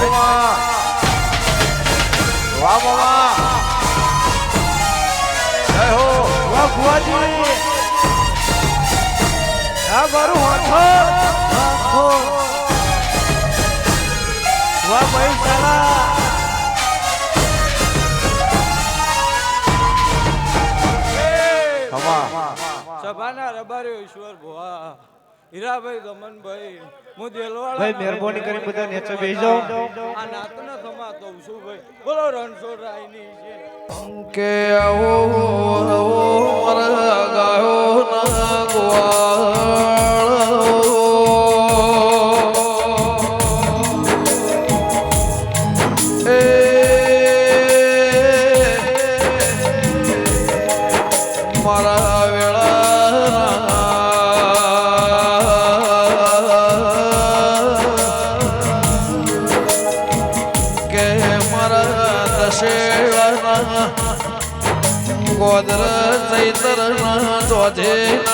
ભુવા વાહ બાબા જય હો વાહ ભુવાજી આ મારું હાથો વાહ ભાઈ ખમા સભાના રબારી ઈશ્વર ભુવા. હીરાભાઈ ગમનભાઈ હું દેલવાળા ભાઈ મહેરબાની કરી બધા નીચે બેસી જાઓ. આ નાતના સમા કહું છું ભાઈ. બોલો રણછોડ રાયની છે. કે આવો આવો મારા ગાયો ના ગોવાળ. એ મારા વેળા ચૈતરના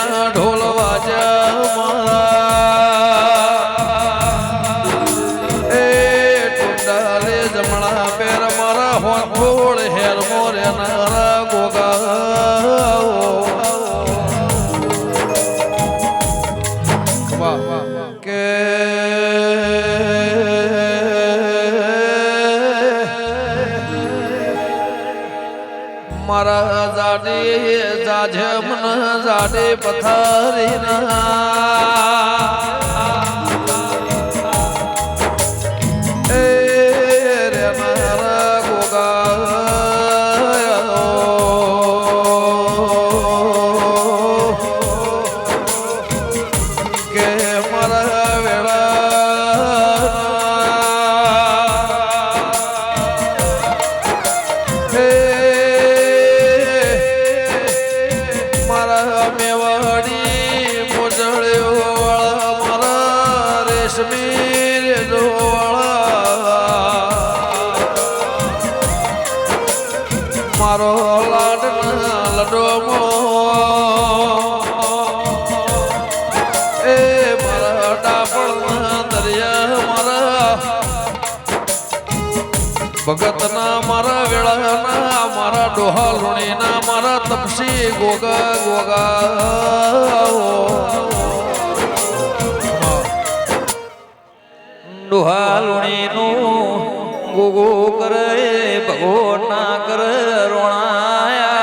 જાજે મન જાડે પથારી એ લુણીના મારા તપસી ગોગા ગોગા. ડુહાલુણીનું ગુગુ કરે, ભગો ના કર રોણાયા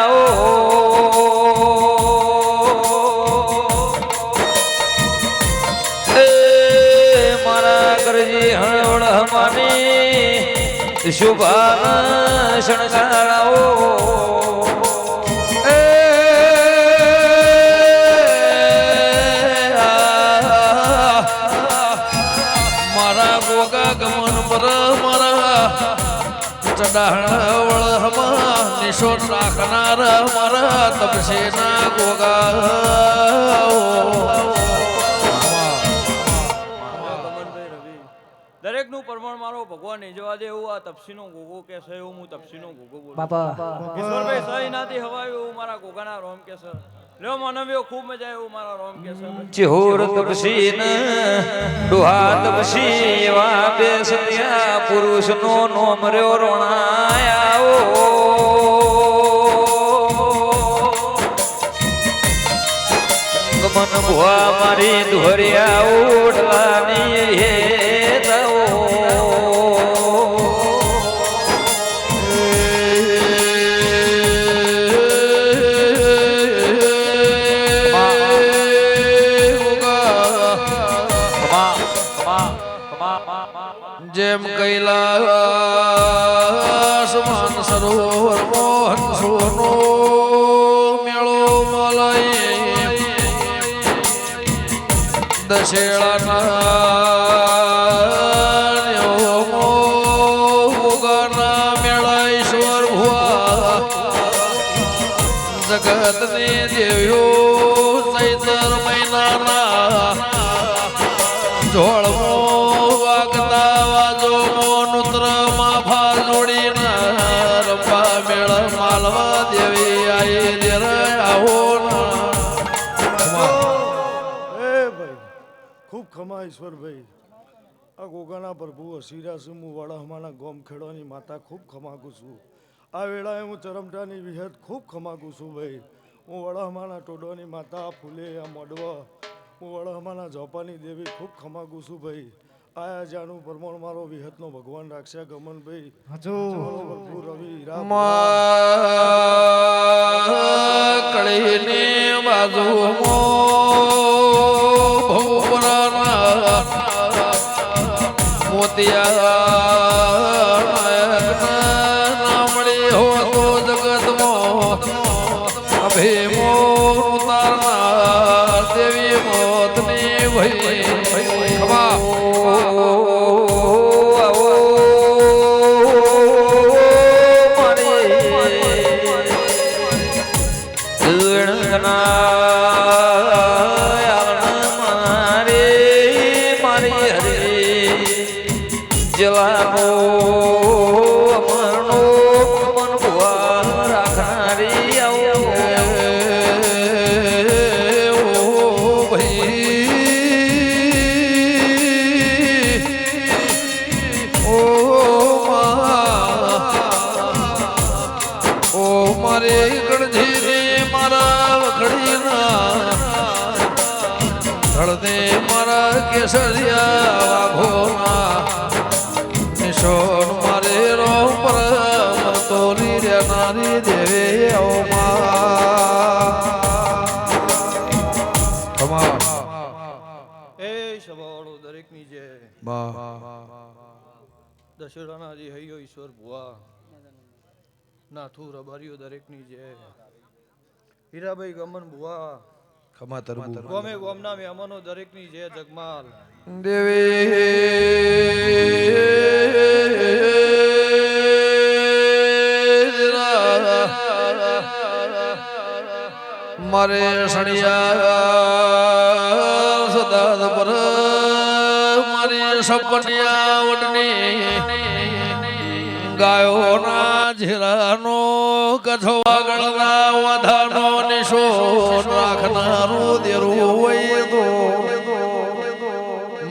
મારા કરજી હળવળ હમાની શુભાન શણગારાઓ મારા ગોગા ગમન પર મારા ચડાહણ વળ નિશોન રાખનાર મારા તપસેના ગોગા પ્રમાણ મારો ભગવાન નહીં દે એવું આ તપસીનો ગોગો કે છે એવું હું તપસીનો ગોગો બોલું. ઈશ્વરભાઈ સહી નાથી હવાયું એવું મારા ગોગાના રોમ કે છે. લ્યો માનવ્યો ખૂબ મજા એવું મારા રોમ કે છે. ચિહોર તપસીન ડોહા તપસી એવા બે સત્યા પુરુષ નો નોમ રહ્યો રોણાયા ગમન ભુવા મારી ધોરિયા ઓઢવાની હે. જેમ કૈલાસ, માન સરોવર મોહન સોનો, મેળો મલાય દશેળાના મેળા ઈશ્વર ભુવા જગતને દેવ્યો ચૈતર મહિનાના. ઢોળમો આ ગોગાના પ્રભુ છું હું વડાહમાના ગોમ ખેડવાની માતા ખૂબ ખમાગુ છું. આ વેળાએ હું ચરમટાની વિહત ખૂબ ખમાગુ છું ભાઈ. હું વડાહમાના ટોડોની માતા ફૂલે આ મોડવા. હું વડાહમાના જોપાની દેવી ખૂબ ખમાગુ છું ભાઈ. આયા જાનું પરમાણ મારો વિહતનો ભગવાન રાખશે ગમનભાઈ હજુ પ્રભુ રવિ રામ કળીની બાજુમાં નામડી હો તો મો અભિમો ઉતારનાર મારા વાઘોના નિશોન મારે રો પર તોરી રે નારી દેવે સવાળો દરેકની જય દશેરાના જે હૈયો ઈશ્વર ભુવા નાથુ રબારીઓ દરેકની જય હીરાભાઈ ગમન ભુવા ખમા તરબુ ગોમે ગોમના મહેમાનો દરેકની જય જગમાલ. દેવી મારે સણિયા સદા પર મારી સપનિયા વડની ગાયો ના ઝીરાનો કથવા ગળના વધાનો નિશો રાખનારું દેરું હોય તો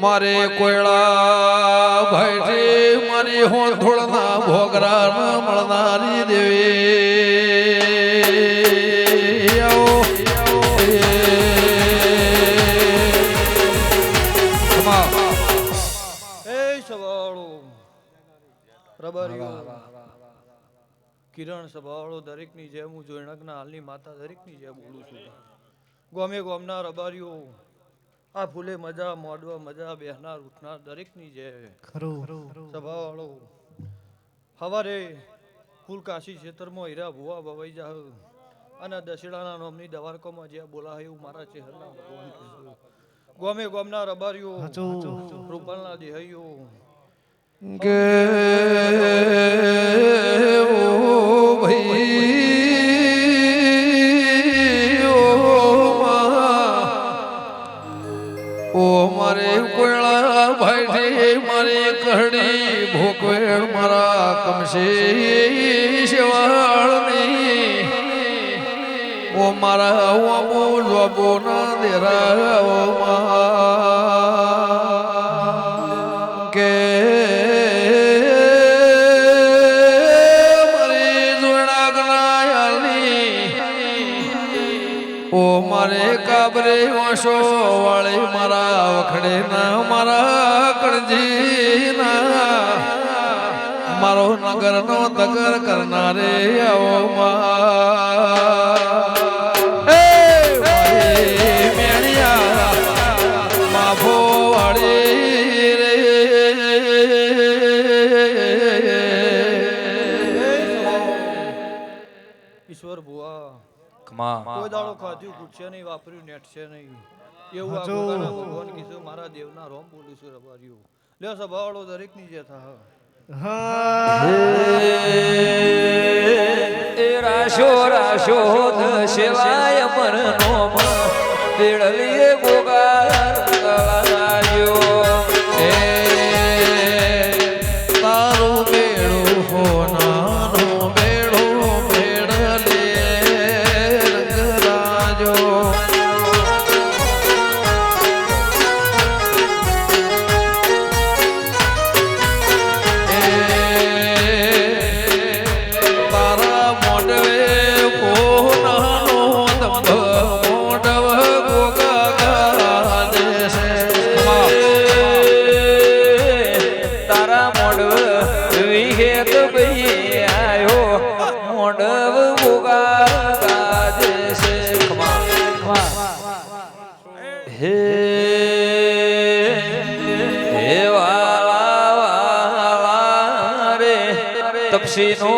મારે કોયડા ભાઈ મારી હોંથોળના ભોગરા ન મળનારી દેવી. એ સવાળો. રબારીઓ કિરણ સભાવાળો દરેકની જેમ હું જોઈણકના હાલની માતા દરેકની જેમ બોલું છું. ગોમે ગોમના રબારીઓ આ ફૂલે મજા મોડવા મજા બેહનાર ઉઠનાર દરેકની જે ખરું. સભાવાળો હવારે ફૂલ કાશી ક્ષેત્રમાં હીરા ભુવા ભવાઈ જાહ. અને દશેડાના નામની દવારકોમાં જ્યાં બોલા એવું મારા ચહેરના ભગવાન ગોમે ગોમના રબારીઓ રૂપાલના દેહૈયો કે કાબરે વાંસો વાળી મારા વખડે ના, મારા કણજી ના મારો નગર નો તગર કરનારે આવો માં. ઈશ્વર ભુવા. કોઈ દાડો ખાધ્યું પૂછશે નહીં વાપર્યું નેટ છે નહીં. એવું આ હજુ. ભગવાન કીધું મારા દેવના રોમ બોલું છું રબારીઓ. લ્યો સભાવાળો દરેકની જે થા. હા. એ રાશો રાશો પર નોમ. પેડલીએ ગોગાર હે હે વાલા રે તપસીનો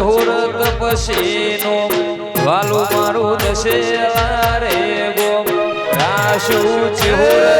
હોર તપસીનો વાલું મારું દશે રે ગો. રાશુ છે હોર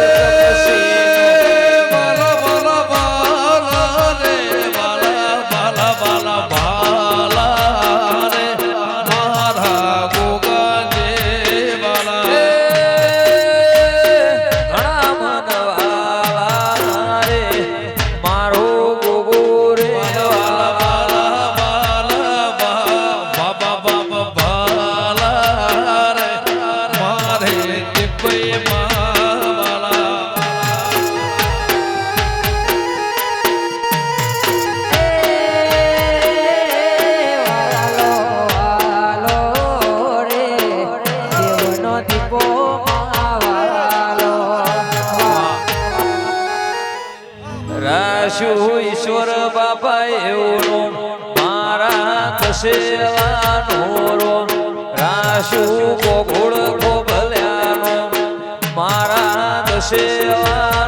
谢谢我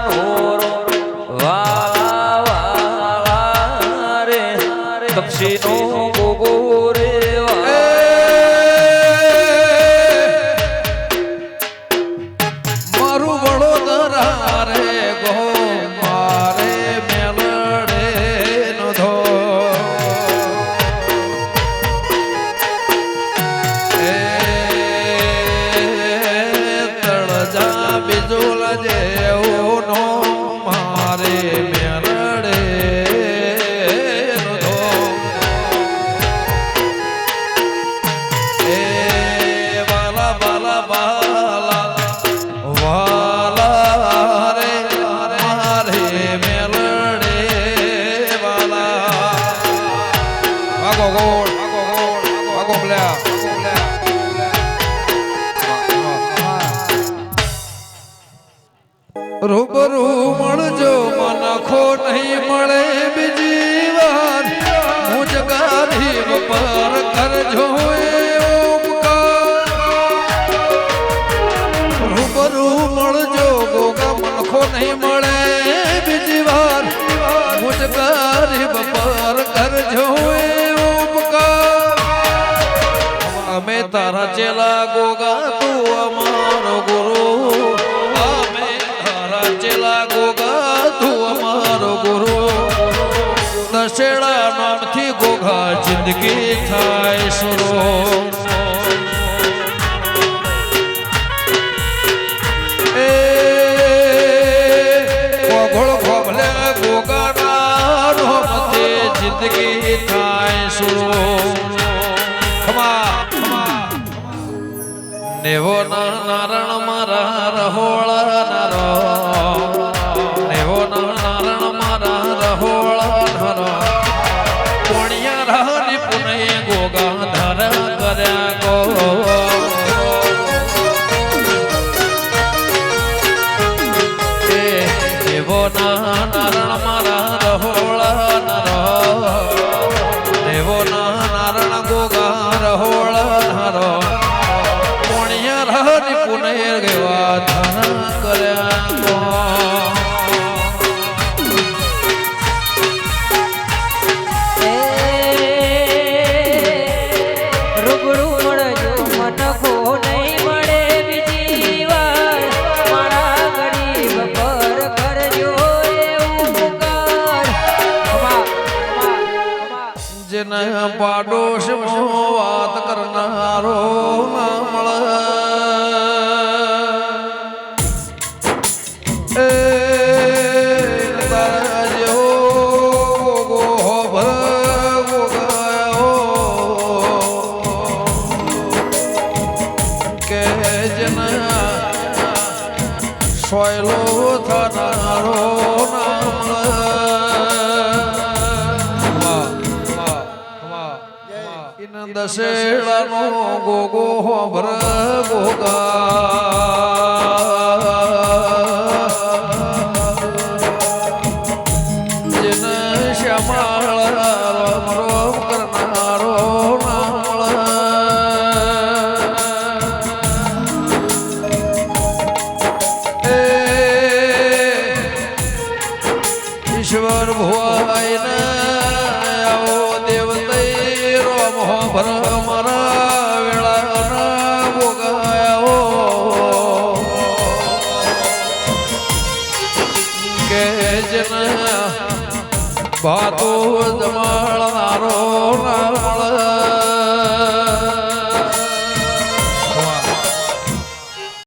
મળે બીજી વાર. હું જગાધી પર કરજો રૂબરૂ મળજો, ગોગા મનખો નહીં મળે બીજી વાર. હું જગાધી પર કરજો અમે તારા ચેલા, ગોગા, તું અમારો ગો વસેડા નામથી ગોઘા જિંદગી થાય સુરો ગોઘોળ ગોભલે ગોગાના નામથી જિંદગી થાય સુરો નેવો નારણ મારા રહોળા નારો. ગ્રહ ને પુનઃ કર્યા સોયલો થનારો દશેડાનો ગોગો ભર ગોગા